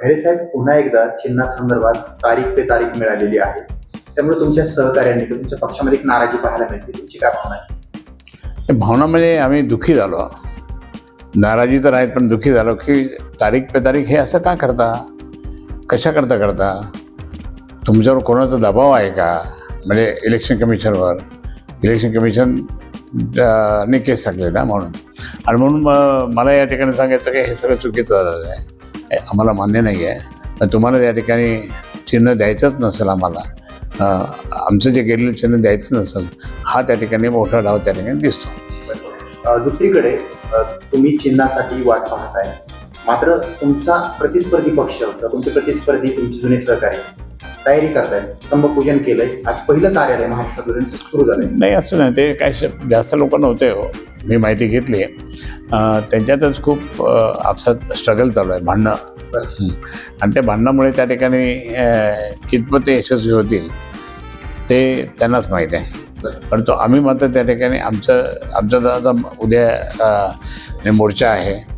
खरे साहेब पुन्हा एकदा चिन्हासंदर्भात तारीख पे तारीख मिळालेली आहे. त्यामुळे तुमच्या सहकार्याने तुमच्या पक्षामध्ये एक नाराजी पाहायला मिळते. तुमची काय भावना आहे? भावना म्हणजे आम्ही दुःखी झालो. नाराजी तर आहेत पण दुःखी झालो की तारीख पे तारीख हे असं का करता? कशा करता करता? तुमच्यावर कोणाचा दबाव आहे का? म्हणजे इलेक्शन कमिशनवर इलेक्शन कमिशन ने केस टाकले ना म्हणून. आणि म्हणून मग मला या ठिकाणी सांगायचं की हे सगळं चुकीचं झालेलं आहे. आम्हाला मान्य नाही आहे तर तुम्हाला या ठिकाणी चिन्ह द्यायचंच नसेल आम्हाला. आमचं जे गेलेलं चिन्ह द्यायचं नसेल हा त्या ठिकाणी मोठा डाव त्या ठिकाणी दिसतो. दुसरीकडे तुम्ही चिन्हासाठी वाट पाहताय. मात्र तुमचा प्रतिस्पर्धी पक्ष तुमचे प्रतिस्पर्धी तुमचे जुने सहकारी तयारी करताय स्तंभपूजन केलंय. आज पहिलं कार्यालय महाराष्ट्रात सुरू झालंय. नाही असं नाही. ते काय श- जास्त लोक नव्हते हो. मी माहिती घेतली. आहे त्यांच्यातच खूप आपसात स्ट्रगल चालू आहे भांडणं. आणि त्या भांडणामुळे त्या ठिकाणी कितपत ते यशस्वी होतील ते त्यांनाच माहीत आहे. परंतु आम्ही मात्र त्या ठिकाणी आमचं आमचा आता उद्या मोर्चा आहे.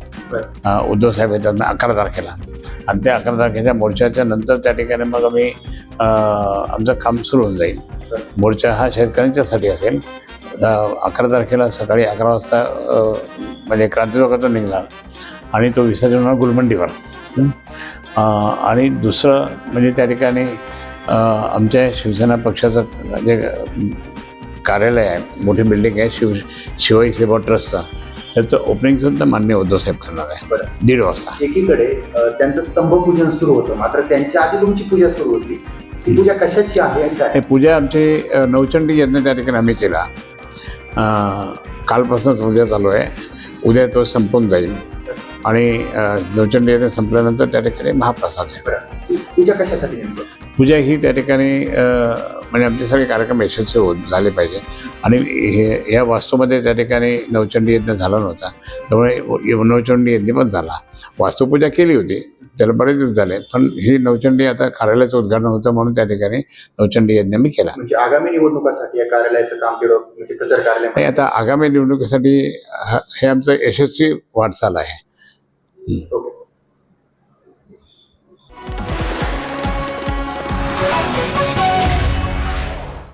उद्धव साहेब येतात अकरा तारखेला. आणि त्या अकरा तारखेच्या मोर्चाच्या नंतर त्या ठिकाणी मग आम्ही आमचं काम सुरू होऊन जाईल. मोर्चा हा शेतकऱ्यांच्यासाठी असेल. अकरा तारखेला सकाळी अकरा वाजता म्हणजे क्रांती चौकातून निघणार. आणि तो विसर्जन होणार गुलमंडीवर. आणि दुसरं म्हणजे त्या ठिकाणी आमच्या शिवसेना पक्षाचं जे कार्यालय आहे मोठी बिल्डिंग आहे शिव शिवाई सेवा ट्रस्टचं. त्याचं ओपनिंग सुद्धा मान्य उद्धवसाहेब करणार आहे. बरं. दीड वाजता. एकीकडे त्यांचं स्तंभपूजन सुरू होतं. मात्र त्यांच्या आधी तुमची पूजा सुरू होती. ती पूजा कशाची आहे आणि काय? हे पूजा आमची अ, नवचंडी यज्ञ त्या ठिकाणी आम्ही केला. अ, कालपासून पूजा चालू आहे. उद्या तो संपून जाईल. आणि अ, नवचंडी यज्ञ संपल्यानंतर त्या ठिकाणी महाप्रसाद आहे. बरं. पूजा कशासाठी नेमकं? पूजा ही त्या ठिकाणी अ, म्हणजे आमचे सगळे कार्यक्रम यशस्वी होत झाले पाहिजे. आणि हे या वास्तूमध्ये त्या ठिकाणी नवचंडी यज्ञ झाला नव्हता. त्यामुळे नवचंडी यज्ञ पण झाला. वास्तुपूजा केली होती. त्याला बरेच दिवस झाले. पण ही नवचंडी आता कार्यालयाचं उद्घाटन होतं म्हणून त्या ठिकाणी नवचंडी यज्ञ मी केला. म्हणजे आगामी निवडणुकासाठी या कार्यालयाचं काम केलं म्हणजे प्रचार कार्यालय नाही आता आगामी निवडणुकीसाठी ह- हे आमचं यशस्वी वाटचाल आहे.